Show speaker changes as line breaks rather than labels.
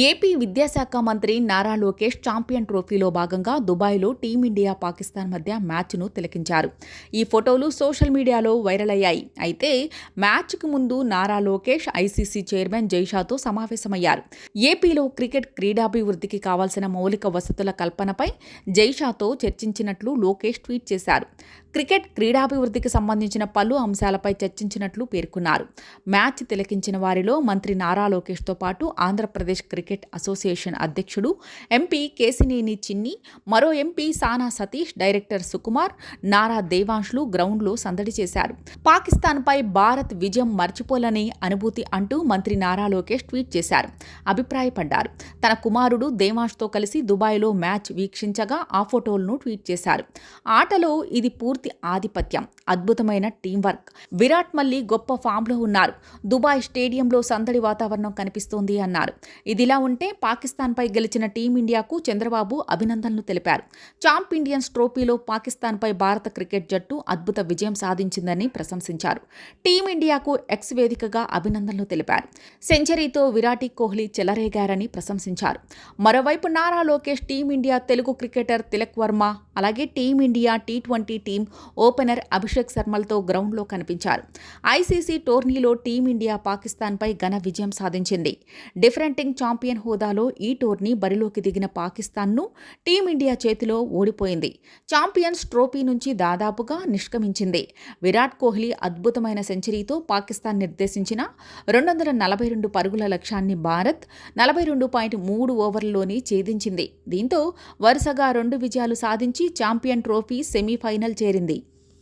AP విద్యాశాఖ మంత్రి Nara Lokesh champion ట్రోఫీలో భాగంగా దుబాయ్లో టీమిండియా పాకిస్తాన్ మధ్య మ్యాచ్ను తిలకించారు. ఈ ఫోటోలు సోషల్ మీడియాలో వైరల్ అయ్యాయి. అయితే మ్యాచ్కు ముందు నారా లోకేష్ ఐసీసీ చైర్మన్ జైషాతో సమావేశమయ్యారు. ఏపీలో క్రికెట్ క్రీడాభివృద్ధికి కావాల్సిన మౌలిక వసతుల కల్పనపై జైషాతో చర్చించినట్లు లోకేష్ ట్వీట్ చేశారు. క్రికెట్ క్రీడాభివృద్ధికి సంబంధించిన పలు అంశాలపై చర్చించినట్లు పేర్కొన్నారు. మ్యాచ్ తిలకించిన వారిలో మంత్రి నారా లోకేష్తో పాటు ఆంధ్రప్రదేశ్ క్రికెట్ అసోసియేషన్ అధ్యక్షుడు ఎంపీ కేసినేని చిన్ని మరో ఎంపీ సానా సతీష్ డైరెక్టర్ సుకుమార్ నారా దేవాంష్లు గ్రౌండ్లో సందడి చేశారు. పాకిస్తాన్పై భారత్ విజయం మర్చిపోలని అనుభూతి అంటూ మంత్రి నారా లోకేష్ ట్వీట్ చేశారు. అభిప్రాయపడ్డారు. తన కుమారుడు దేవాంష్తో కలిసి దుబాయ్లో మ్యాచ్ వీక్షించగా ఆ ఫోటోలను ట్వీట్ చేశారు. ఆటలో ఇది పూర్తి ఆధిపత్యం అద్భుతమైన టీం వర్క్ విరాట్ మల్లి గొప్ప ఫామ్లో ఉన్నారు. దుబాయ్ స్టేడియంలో సందడి వాతావరణం కనిపిస్తోంది అన్నారు. ఇదిలా ఉంటే పాకిస్తాన్పై గెలిచిన టీమిండియాకు చంద్రబాబు అభినందనలు తెలిపారు. చాంప్ ఇండియన్స్ ట్రోఫీలో పాకిస్తాన్పై భారత క్రికెట్ జట్టు అద్భుత విజయం సాధించిందని ప్రశంసించారు. టీమిండియాకు ఎక్స్ వేదికగా అభినందనలు తెలిపారు. సెంచరీతో విరాట్ కోహ్లీ చెలరేగారని ప్రశంసించారు. మరోవైపు Nara Lokesh team India Telugu cricketer Tilak Varma అలాగే team India T twenty team opener Abhishek శర్మలతో గ్రౌండ్లో కనిపించారు. ఐసీసీ టోర్నీలో టీమిండియా పాకిస్తాన్పై ఘన విజయం సాధించింది. డిఫరెంటింగ్ ఛాంపియన్ హోదాలో ఈ టోర్నీ బరిలోకి దిగిన పాకిస్తాన్ను టీమిండియా చేతిలో ఓడిపోయింది. ఛాంపియన్స్ ట్రోఫీ నుంచి దాదాపుగా నిష్క్రమించింది. విరాట్ కోహ్లీ అద్భుతమైన సెంచరీతో పాకిస్తాన్ నిర్దేశించిన రెండు వందల నలభై రెండు పరుగుల లక్ష్యాన్ని భారత్ నలభై రెండు పాయింట్ మూడు ఓవర్లలోని ఛేదించింది. దీంతో వరుసగా రెండు విజయాలు సాధించి ఛాంపియన్ ట్రోఫీ సెమీఫైనల్ చేరింది.